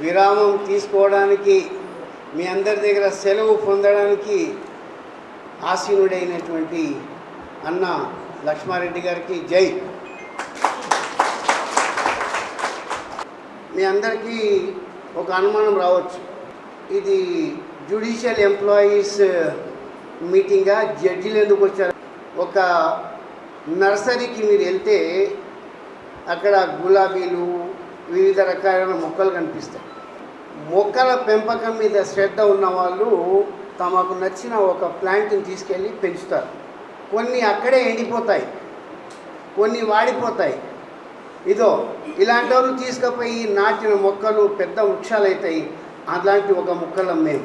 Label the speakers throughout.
Speaker 1: విరామం తీసుకోవడానికి మీ అందరి దగ్గర సెలవు పొందడానికి ఆసీనుడైనటువంటి అన్న లక్ష్మారెడ్డి గారికి జై. మీ అందరికీ ఒక అనుమానం రావచ్చు. ఇది జ్యుడిషియల్ ఎంప్లాయీస్ మీటింగ్గా జడ్జిలు ఎందుకు వచ్చారు? ఒక నర్సరీకి మీరు వెళ్తే అక్కడ గులాబీలు వివిధ రకాలైన మొక్కలు కనిపిస్తాయి. మొక్కల పెంపకం మీద శ్రద్ధ ఉన్న వాళ్ళు తమకు నచ్చిన ఒక ప్లాంట్ని తీసుకెళ్ళి పెంచుతారు. కొన్ని అక్కడే ఎండిపోతాయి. కొన్ని వాడిపోతాయి. ఇదో ఇలాంటి వాళ్ళు తీసుకుపోయి నాటిన మొక్కలు పెద్ద వృక్షాలు అవుతాయి అలాంటి ఒక మొక్కలం మేము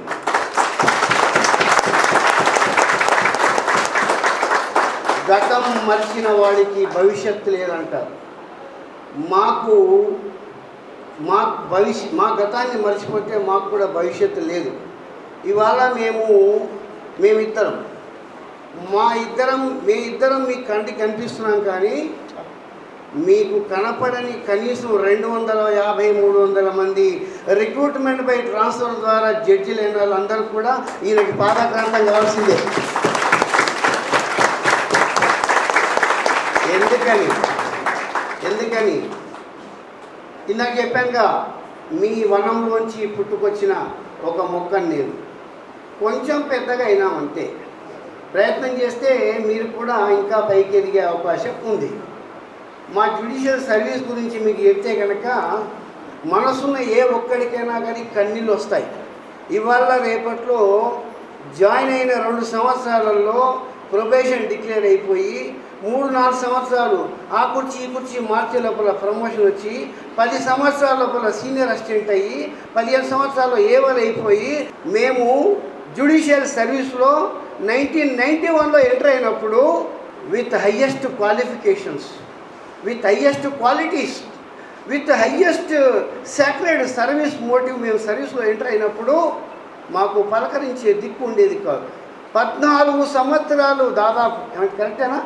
Speaker 1: గతం మర్చిన వాడికి భవిష్యత్తు లేదంటారు. మాకు మా భవిష్య మా గతాన్ని మర్చిపోతే మాకు కూడా భవిష్యత్తు లేదు. ఇవాళ మేము మేమిద్దరం. మా ఇద్దరం మీ ఇద్దరం మీ కంటికి కనిపిస్తున్నాం కానీ మీకు కనపడని కనీసం రెండు వందల యాభై మూడు వందల మంది రిక్రూట్మెంట్ బై ట్రాన్స్ఫర్ ద్వారా జడ్జిలైన అయిన వాళ్ళందరూ కూడా ఈయనకి పాదాక్రాంతం కావాల్సిందే. ఎందుకని? ఎందుకని? ఇందాక చెప్పానుగా మీ వనంలోంచి పుట్టుకొచ్చిన ఒక మొక్కను నేను. కొంచెం పెద్దగా అయినామంతే ప్రయత్నం చేస్తే మీరు కూడా ఇంకా పైకి ఎదిగే అవకాశం ఉంది. మా జ్యుడిషియల్ సర్వీస్ గురించి మీకు చెప్తే కనుక మనసున్న ఏ ఒక్కడికైనా కానీ కన్నీళ్ళు వస్తాయి. ఇవాళ రేపట్లో జాయిన్ అయిన రెండు సంవత్సరాలలో ప్రొబేషన్ డిక్లేర్ అయిపోయి మూడు నాలుగు సంవత్సరాలు ఆ కుర్చీ ఈ కుర్చీ మార్చే లోపల ప్రమోషన్ వచ్చి పది సంవత్సరాల లోపల సీనియర్ అసిస్టెంట్ అయ్యి పదిహేను సంవత్సరాలు ఏవల్ అయిపోయి మేము జ్యుడిషియల్ సర్వీస్లో నైన్టీన్ నైంటీ వన్లో ఎంటర్ అయినప్పుడు with highest qualifications with highest qualities with highest sacred service motive మేము సర్వీస్లో ఎంటర్ అయినప్పుడు మాకు పలకరించే దిక్కు ఉండేది కాదు. పద్నాలుగు సంవత్సరాలు దాదాపు కరెక్టేనా?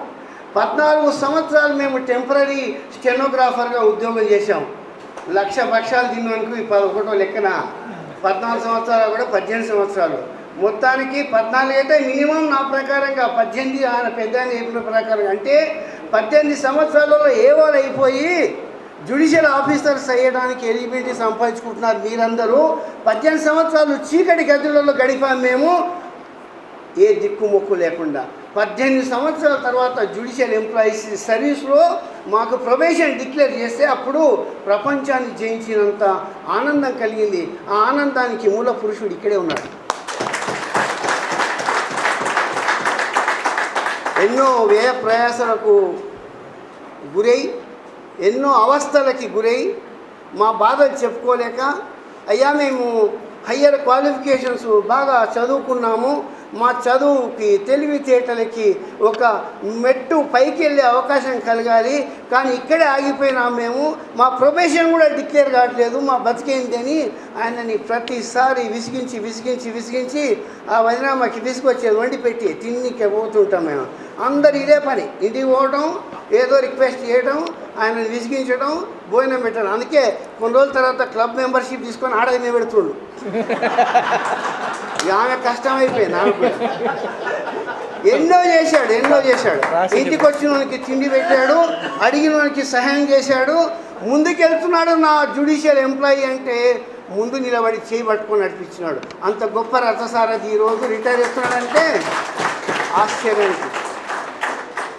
Speaker 1: పద్నాలుగు సంవత్సరాలు మేము టెంపరీ స్టెనోగ్రాఫర్గా ఉద్యోగం చేశాం లక్ష పక్షాలు తిన్నానికి ఒకటో లెక్కన. పద్నాలుగు సంవత్సరాలు కూడా పద్దెనిమిది సంవత్సరాలు. మొత్తానికి పద్నాలుగు అయితే మినిమం నా ప్రకారంగా పద్దెనిమిది ఆయన పెద్ద చెప్పిన ప్రకారం అంటే పద్దెనిమిది సంవత్సరాలలో ఏవాళ్ళు అయిపోయి జ్యుడిషియల్ ఆఫీసర్స్ అయ్యడానికి ఎలిజిబిలిటీ సంపాదించుకుంటున్నారు మీరందరూ పద్దెనిమిది సంవత్సరాలు చీకటి గదులలో గడిపాము మేము. ఏ దిక్కుమొక్కు లేకుండా. పద్దెనిమిది సంవత్సరాల తర్వాత జ్యుడిషియల్ ఎంప్లాయీస్ సర్వీస్లో మాకు ప్రొబేషన్ డిక్లేర్ చేస్తే అప్పుడు ప్రపంచాన్ని జయించినంత ఆనందం కలిగింది. ఆ ఆనందానికి మూల పురుషుడు ఇక్కడే ఉన్నాడు. ఎన్నో వ్యయ ప్రయాసలకు గురై ఎన్నో అవస్థలకి గురై మా బాధలు చెప్పుకోలేక అయ్యా మేము హయ్యర్ క్వాలిఫికేషన్స్ బాగా చదువుకున్నాము మా చదువుకి తెలివితేటలకి ఒక మెట్టు పైకి వెళ్ళే అవకాశం కలగాలి. కానీ ఇక్కడే ఆగిపోయినాం మేము. మా ప్రొఫెషన్ కూడా డిక్లేర్ కావట్లేదు. మా బతికేంటి అని ఆయనని ప్రతిసారి విసిగించి విసిగించి విసిగించి ఆ వదినామాకి తీసుకొచ్చేది వండి పెట్టి తిన్నికే పోతుంటాం మేము. అందరు ఇదే పని. ఇంటికి పోవడం ఏదో రిక్వెస్ట్ చేయడం ఆయనని విసిగించడం భోజనం పెట్టడం. అందుకే కొన్ని రోజుల తర్వాత క్లబ్ మెంబర్షిప్ తీసుకొని ఆడగానే పెడుతుండు. ఆమె కష్టం అయిపోయింది ఆమె. ఎన్నో చేశాడు ఎన్నో చేశాడు. ఇంటికి వచ్చిన వానికి తిండి పెట్టాడు అడిగిన వానికి సహాయం చేశాడు. ముందుకెళ్తున్నాడు నా జ్యుడిషియల్ ఎంప్లాయీ అంటే ముందు నిలబడి చేయి పట్టుకొని నడిపించినాడు. అంత గొప్ప రథసారథి ఈరోజు రిటైర్ అవుతున్నాడంటే ఆశ్చర్యానికి.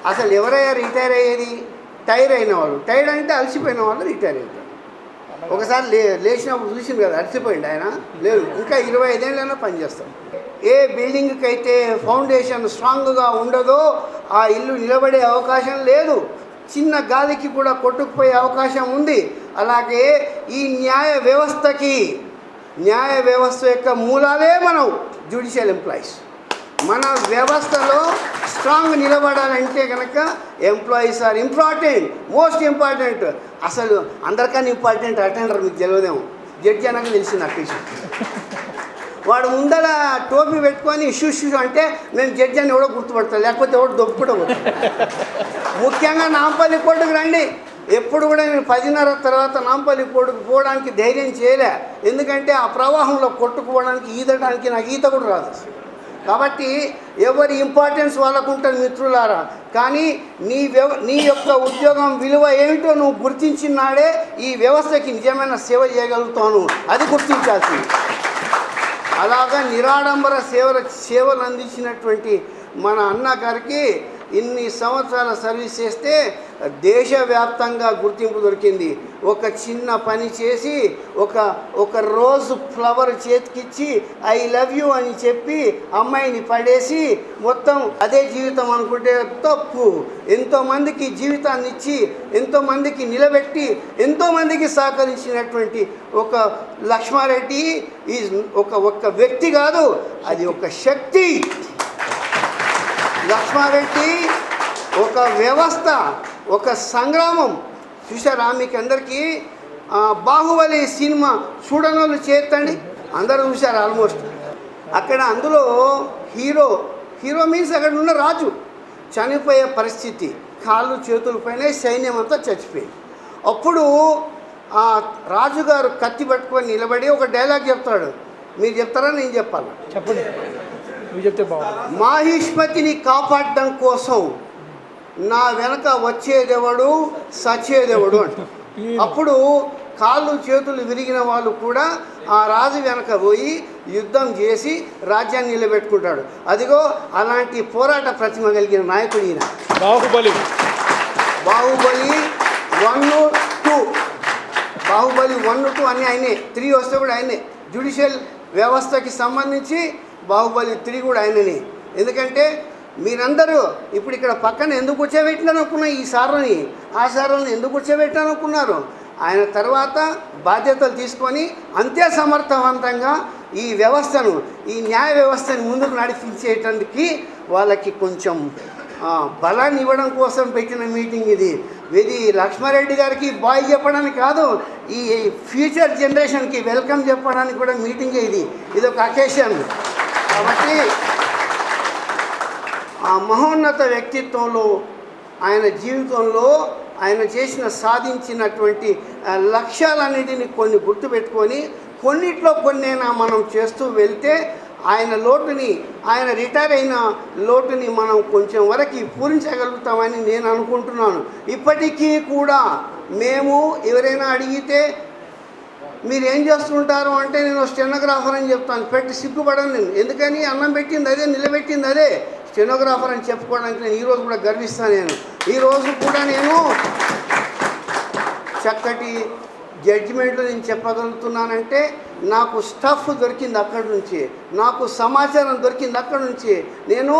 Speaker 1: అసలు ఎవరయ్యా రిటైర్ అయ్యేది? టైర్ అయిన వాళ్ళు. టైర్ అంటే అలసిపోయిన వాళ్ళు రిటైర్ అవుతారు. ఒకసారి లే లేచినప్పుడు చూసింది కదా అలసిపోయింది ఆయన. లేదు ఇంకా ఇరవై ఐదేళ్ళైనా పనిచేస్తాం ఏ బిల్డింగ్కి అయితే ఫౌండేషన్ స్ట్రాంగ్గా ఉండదో ఆ ఇల్లు నిలబడే అవకాశం లేదు. చిన్న గాలికి కూడా కొట్టుకుపోయే అవకాశం ఉంది. అలాగే ఈ న్యాయ వ్యవస్థకి న్యాయ వ్యవస్థ యొక్క మూలాలే మనం జ్యుడిషియల్ ఎంప్లాయీస్ మన వ్యవస్థలో స్ట్రాంగ్ నిలబడాలంటే కనుక employees are important most important అసలు అందరికన్నా ఇంపార్టెంట్ అటెండర్ మీకు తెలియదేమో. జడ్జి అనగా తెలిసింది నాకు విషయం వాడు ముందర టోపీ పెట్టుకొని ఇష్యూ ఇష్యూ అంటే నేను జడ్జి అని ఎవడో గుర్తుపడతాను లేకపోతే ఎవడో దొబ్బు ముఖ్యంగా నాంపల్లి కోర్టుకు రండి. ఎప్పుడు కూడా నేను పదిన్నర తర్వాత నాంపల్లి కోర్టుకు పోవడానికి ధైర్యం చేయలే. ఎందుకంటే ఆ ప్రవాహంలో కొట్టుకుపోవడానికి ఈదడానికి నాకు ఈత కూడా రాదు. కాబట్టి ఎవరి ఇంపార్టెన్స్ వాళ్ళకు ఉంటుంది మిత్రులారా. కానీ నీ వ్యవ నీ యొక్క ఉద్యోగం విలువ ఏమిటో నువ్వు గుర్తించినాడే ఈ వ్యవస్థకి నిజమైన సేవ చేయగలుగుతాను. అది గుర్తించాల్సి అలాగా నిరాడంబర సేవల సేవలు అందించినటువంటి మన అన్న గారికి ఇన్ని సంవత్సరాల సర్వీస్ చేస్తే దేశవ్యాప్తంగా గుర్తింపు దొరికింది. ఒక చిన్న పని చేసి ఒక ఒక రోజు ఫ్లవర్ చేతికిచ్చి ఐ లవ్ యూ అని చెప్పి అమ్మాయిని పడేసి మొత్తం అదే జీవితం అనుకుంటే తప్పు. ఎంతోమందికి జీవితాన్ని ఇచ్చి ఎంతోమందికి నిలబెట్టి ఎంతోమందికి సహకరించినటువంటి ఒక లక్ష్మారెడ్డి ఈ ఒక ఒక్క వ్యక్తి కాదు అది ఒక శక్తి. లక్ష్మారెడ్డి ఒక వ్యవస్థ ఒక సంగ్రామం. చూసారా మీకు అందరికీ బాహుబలి సినిమా చూడనోళ్ళు చేతండి అందరూ చూశారు ఆల్మోస్ట్. అక్కడ అందులో హీరో హీరో మీన్స్ అక్కడ ఉన్న రాజు చనిపోయే పరిస్థితి. కాళ్ళు చేతుల పైన సైన్యం అంతా చచ్చిపోయింది. అప్పుడు ఆ రాజుగారు కత్తి పట్టుకొని నిలబడి ఒక డైలాగ్ చెప్తాడు. మీరు చెప్తారా? నేను చెప్పాలా?
Speaker 2: చెప్పండి. నువ్వు చెప్తే బాగుంది
Speaker 1: మాహిష్మతిని కాపాడడం కోసం నా వెనక వచ్చేదెవడు సచ్చేదెవడు అంట. అప్పుడు కాళ్ళు చేతులు విరిగిన వాళ్ళు కూడా ఆ రాజు వెనక పోయి యుద్ధం చేసి రాజ్యాన్ని నిలబెట్టుకుంటాడు. అదిగో అలాంటి పోరాట ప్రతిమ కలిగిన నాయకుడు ఈయన.
Speaker 2: Baahubali.
Speaker 1: Baahubali one two Baahubali one two అన్నీ ఆయనే. త్రీ వస్తే కూడా ఆయనే. జ్యుడిషియల్ వ్యవస్థకి సంబంధించి బాహుబలి త్రీ కూడా ఆయననే. ఎందుకంటే మీరందరూ ఇప్పుడు ఇక్కడ పక్కన ఎందుకు కూర్చోబెట్టినాను ఈ సార్ని ఆ సార్లని ఎందుకు కూర్చోబెట్టాను ఆయన తర్వాత బాధ్యతలు తీసుకొని అంతే సమర్థవంతంగా ఈ వ్యవస్థను ఈ న్యాయ వ్యవస్థని ముందుకు నడిపించేటానికి వాళ్ళకి కొంచెం బలాన్ని ఇవ్వడం కోసం పెట్టిన మీటింగ్ ఇది. ఇది లక్ష్మారెడ్డి గారికి బాయ్ చెప్పడానికి కాదు ఈ ఫ్యూచర్ జనరేషన్కి వెల్కమ్ చెప్పడానికి కూడా మీటింగే ఇది. ఇది ఒక అకేషన్. కాబట్టి ఆ మహోన్నత వ్యక్తిత్వంలో ఆయన జీవితంలో ఆయన చేసిన సాధించినటువంటి లక్ష్యాలన్నిటిని కొన్ని గుర్తుపెట్టుకొని కొన్నిట్లో కొన్నైనా మనం చేస్తూ వెళ్తే ఆయన లోటుని ఆయన రిటైర్ అయిన లోటుని మనం కొంచెం వరకు పూరించగలుగుతామని నేను అనుకుంటున్నాను. ఇప్పటికీ కూడా మేము ఎవరైనా అడిగితే మీరు ఏం చేస్తుంటారు? అంటే నేను స్టెనోగ్రాఫర్ అని చెప్తాను. పెట్టి సిగ్గుపడను నేను. ఎందుకని? అన్నం పెట్టింది అదే నిలబెట్టింది అదే. స్టెనోగ్రాఫర్ అని చెప్పుకోవడానికి నేను ఈరోజు కూడా గర్విస్తాను నేను. ఈరోజు కూడా నేను చక్కటి జడ్జిమెంట్లు నేను చెప్పగలుగుతున్నానంటే నాకు స్టఫ్ దొరికింది అక్కడి నుంచి. నాకు సమాచారం దొరికింది అక్కడి నుంచి. నేను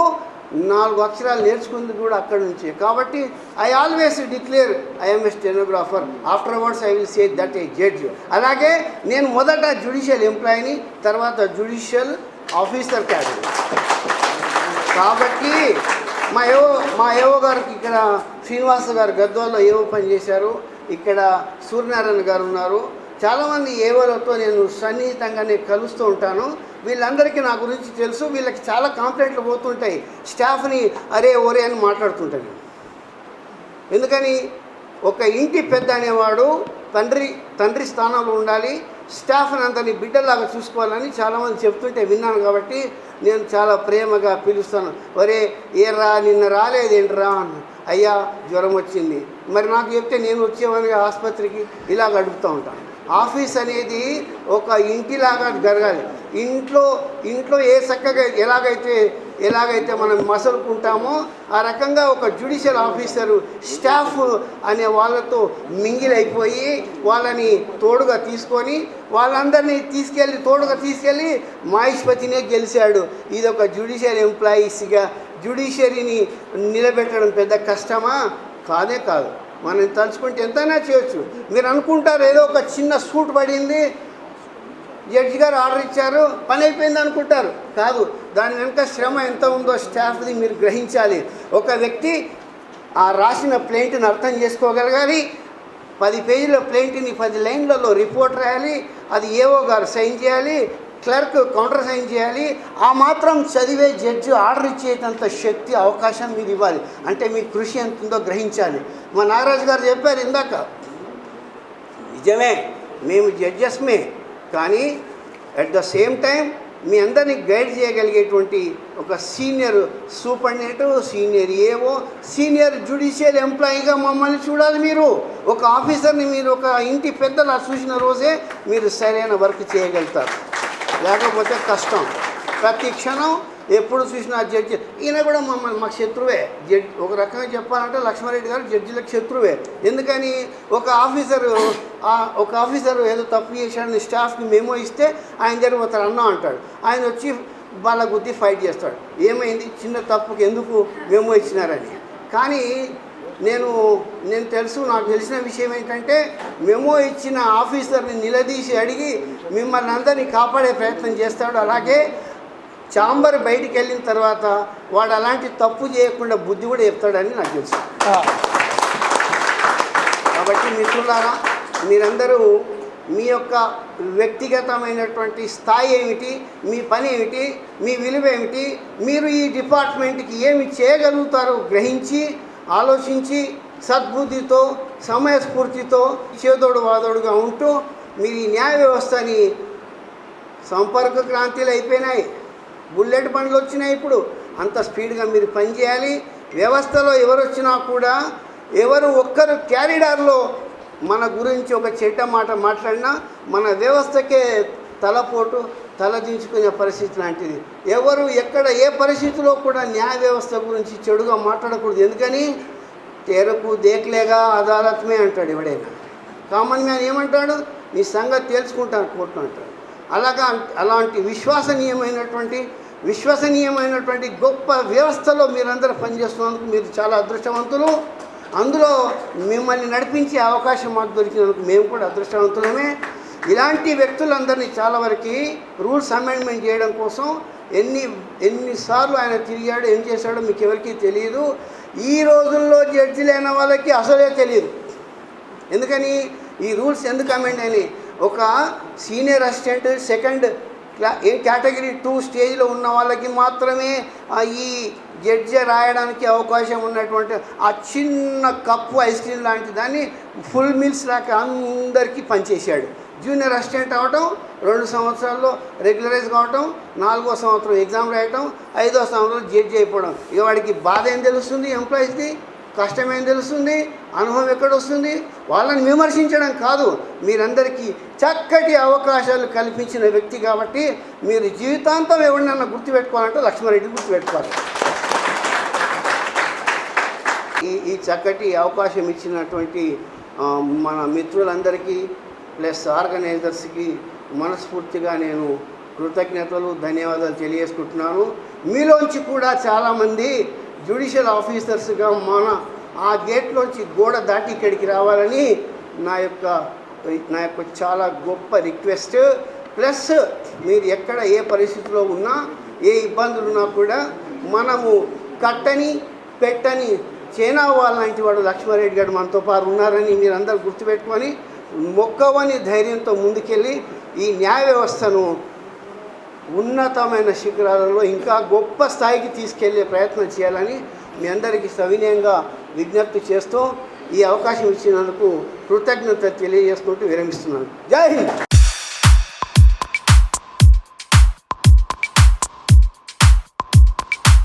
Speaker 1: నాలుగు అక్షరాలు నేర్చుకుంది కూడా అక్కడి నుంచి. కాబట్టి I always declare I'm a stenographer afterwards I will say that a judge అలాగే నేను మొదట జ్యుడిషియల్ ఎంప్లాయీని తర్వాత జ్యుడిషియల్ ఆఫీసర్ క్యాడరీ కాబట్టి మా ఏవో మా ఏవో గారికి ఇక్కడ శ్రీనివాస గారు గద్వాల్లో ఏవో పని చేశారు. ఇక్కడ సూర్యనారాయణ గారు ఉన్నారు. చాలామంది ఏవోలతో నేను సన్నిహితంగానే కలుస్తూ ఉంటాను. వీళ్ళందరికీ నా గురించి తెలుసు. వీళ్ళకి చాలా కాంప్లైంట్లు పోతుంటాయి. స్టాఫ్ని అరే ఒరే అని మాట్లాడుతుంటాను. ఎందుకని? ఒక ఇంటి పెద్ద అనేవాడు తండ్రి తండ్రి స్థానంలో ఉండాలి. స్టాఫ్ని అంతని బిడ్డలాగా చూసుకోవాలని చాలామంది చెప్తుంటే విన్నాను కాబట్టి నేను చాలా ప్రేమగా పిలుస్తాను. ఒరే ఏ రా నిన్న రాలేదేంట్రా అన్న. అయ్యా జ్వరం వచ్చింది. మరి నాకు చెప్తే నేను వచ్చేవాడిగా ఆసుపత్రికి? ఇలాగ గడుపుతూ ఉంటాను ఆఫీస్ అనేది ఒక ఇంటిలాగా జరగాలి. ఇంట్లో ఇంట్లో ఏ చక్కగా ఎలాగైతే ఎలాగైతే మనం మసలుకుంటామో ఆ రకంగా ఒక జ్యుడిషియల్ ఆఫీసరు స్టాఫ్ అనే వాళ్ళతో మింగిలైపోయి వాళ్ళని తోడుగా తీసుకొని వాళ్ళందరినీ తీసుకెళ్ళి తోడుగా తీసుకెళ్ళి మహేష్పతినే గెలిచాడు. ఇది ఒక జ్యుడిషియల్ ఎంప్లాయీస్గా జ్యుడిషియరీని నిలబెట్టడం పెద్ద కష్టమా? కాదే కాదు. మనం తలుచుకుంటే ఎంతైనా చేయొచ్చు. మీరు అనుకుంటారు ఏదో ఒక చిన్న సూట్ పడింది జడ్జి గారు ఆర్డర్ ఇచ్చారు పని అయిపోయింది అనుకుంటారు. కాదు దాని వెనుక శ్రమ ఎంత ఉందో స్టాఫ్ది మీరు గ్రహించాలి. ఒక వ్యక్తి ఆ రాసిన ప్లేంట్ని అర్థం చేసుకోగలగాలి పది పేజీల ప్లేంట్ని పది లైన్లలో రిపోర్ట్ రాయాలి అది ఏవో గారు సైన్ చేయాలి క్లర్క్ కౌంటర్ సైన్ చేయాలి ఆ మాత్రం చదివే జడ్జి ఆర్డర్ ఇచ్చేటంత శక్తి అవకాశం మీరు ఇవ్వాలి. అంటే మీ కృషి ఎంత ఉందో గ్రహించాలి. మా నాగరాజు గారు చెప్పారు ఇందాక నిజమే మేము జడ్జెస్మే కానీ అట్ ద సేమ్ టైం మీ అందరినీ గైడ్ చేయగలిగేటువంటి ఒక సీనియర్ సూపరింటెండెంట్ సీనియర్ ఏవో సీనియర్ జుడిషియల్ ఎంప్లాయీగా మమ్మల్ని చూడాలి మీరు. ఒక ఆఫీసర్ని మీరు ఒక ఇంటి పెద్దలా చూసిన రోజే మీరు సరైన వర్క్ చేయగలుగుతారు. లేకపోతే కష్టం. ప్రతి క్షణం ఎప్పుడు చూసినా జడ్జి. ఈయన కూడా మమ్మల్ని మాకు శత్రువే. జడ్జి ఒక రకంగా చెప్పాలంటే లక్ష్మారెడ్డి గారు జడ్జిలకు శత్రువే. ఎందుకని? ఒక ఆఫీసరు ఒక ఆఫీసర్ ఏదో తప్పు చేశాడని స్టాఫ్కి మెమో ఇస్తే ఆయన దగ్గర ఒక అన్న అంటాడు. ఆయన వచ్చి వాళ్ళ గుద్ది ఫైట్ చేస్తాడు. ఏమైంది? చిన్న తప్పుకి ఎందుకు మెమో ఇచ్చినారని. కానీ నేను నేను తెలుసు నాకు తెలిసిన విషయం ఏంటంటే మెమో ఇచ్చిన ఆఫీసర్ని నిలదీసి అడిగి మిమ్మల్ని అందరినీ కాపాడే ప్రయత్నం చేస్తాడు. అలాగే చాంబర్ బయటికి వెళ్ళిన తర్వాత వాడు అలాంటి తప్పు చేయకుండా బుద్ధి కూడా చెప్తాడని నాకు తెలుసు. కాబట్టి మిత్రులారా మీరందరూ మీ యొక్క వ్యక్తిగతమైనటువంటి స్థాయి ఏమిటి మీ పని ఏమిటి మీ విలువ ఏమిటి మీరు ఈ డిపార్ట్మెంట్కి ఏమి చేయగలుగుతారో గ్రహించి ఆలోచించి సద్బుద్ధితో సమయస్ఫూర్తితో చేదోడు వాదోడుగా ఉంటూ మీరు ఈ న్యాయ వ్యవస్థని సంపర్క క్రాంతిలు అయిపోయినాయి. బుల్లెట్ బండ్లు వచ్చినాయి ఇప్పుడు. అంత స్పీడ్గా మీరు పనిచేయాలి వ్యవస్థలో ఎవరు వచ్చినా కూడా ఎవరు ఒక్కరు క్యారిడార్లో మన గురించి ఒక చెడ్డ మాట మాట్లాడినా మన వ్యవస్థకే తలపోటు తలదించుకునే పరిస్థితి లాంటిది. ఎవరు ఎక్కడ ఏ పరిస్థితిలో కూడా న్యాయ వ్యవస్థ గురించి చెడుగా మాట్లాడకూడదు. ఎందుకని? తెరకు దేక్లేగా అదాలత్మే అంటాడు ఎవడైనా. కామన్ మ్యాన్ ఏమంటాడు? నీ సంగతి తెలుసుకుంటాను కోర్టు అంటాడు. అలాగా అలాంటి విశ్వసనీయమైనటువంటి విశ్వసనీయమైనటువంటి గొప్ప వ్యవస్థలో మీరందరూ పనిచేస్తున్నందుకు మీరు చాలా అదృష్టవంతులు. అందులో మిమ్మల్ని నడిపించే అవకాశం మాకు దొరికినందుకు మేము కూడా అదృష్టవంతులమే. ఇలాంటి వ్యక్తులందరినీ చాలా వరకు రూల్స్ అమెండ్మెంట్ చేయడం కోసం ఎన్ని ఎన్నిసార్లు ఆయన తిరిగాడు ఏం చేశాడో మీకు ఎవరికీ తెలియదు. ఈ రోజుల్లో జడ్జిలైన వాళ్ళకి అసలే తెలియదు. ఎందుకని? ఈ రూల్స్ ఎందుకు అమెండ్ అయినాయి? ఒక సీనియర్ అసిస్టెంట్ సెకండ్ క్లా ఏ కేటగిరీ టూ స్టేజ్లో ఉన్న వాళ్ళకి మాత్రమే ఈ జడ్జి రాయడానికి అవకాశం ఉన్నటువంటి ఆ చిన్న కప్పు ఐస్ క్రీమ్ లాంటి దాన్ని ఫుల్ మీల్స్ లాగా అందరికీ పనిచేశాడు. జూనియర్ అసిస్టెంట్ అవటం రెండు సంవత్సరాల్లో రెగ్యులరైజ్ కావటం నాలుగో సంవత్సరం ఎగ్జామ్ రాయటం ఐదో సంవత్సరం జడ్జి అయిపోవడం. ఇక వాడికి బాధ ఏం తెలుస్తుంది ఎంప్లాయీస్ది కష్టమేం తెలుస్తుంది? అనుభవం ఎక్కడ వస్తుంది వాళ్ళని విమర్శించడం కాదు. మీరందరికీ చక్కటి అవకాశాలు కల్పించిన వ్యక్తి కాబట్టి మీరు జీవితాంతం ఎవరినన్నా గుర్తుపెట్టుకోవాలంటే లక్ష్మారెడ్డి గుర్తుపెట్టుకోవాలి. ఈ ఈ చక్కటి అవకాశం ఇచ్చినటువంటి మన మిత్రులందరికీ ప్లస్ ఆర్గనైజర్స్కి మనస్ఫూర్తిగా నేను కృతజ్ఞతలు ధన్యవాదాలు తెలియజేసుకుంటున్నాను. మీలోంచి కూడా చాలామంది జ్యుడిషియల్ ఆఫీసర్స్గా మన ఆ గేట్లోంచి గోడ దాటి ఇక్కడికి రావాలని నా యొక్క నా యొక్క చాలా గొప్ప రిక్వెస్ట్. ప్లస్ మీరు ఎక్కడ ఏ పరిస్థితిలో ఉన్నా ఏ ఇబ్బందులు ఉన్నా కూడా మనము కట్టని పెట్టని చైనా వాళ్ళంటి వాడు లక్ష్మారెడ్డి గారు మనతో పాటు ఉన్నారని మీరందరూ గుర్తుపెట్టుకొని మొక్కవని ధైర్యంతో ముందుకెళ్ళి ఈ న్యాయ వ్యవస్థను ఉన్నతమైన శిఖరాలలో ఇంకా గొప్ప స్థాయికి తీసుకెళ్ళే ప్రయత్నం చేయాలని మీ అందరికీ సవినయంగా విజ్ఞప్తి చేస్తూ ఈ అవకాశం ఇచ్చినందుకు కృతజ్ఞత తెలియజేసుకుంటూ విరమిస్తున్నాను. జై హింద్!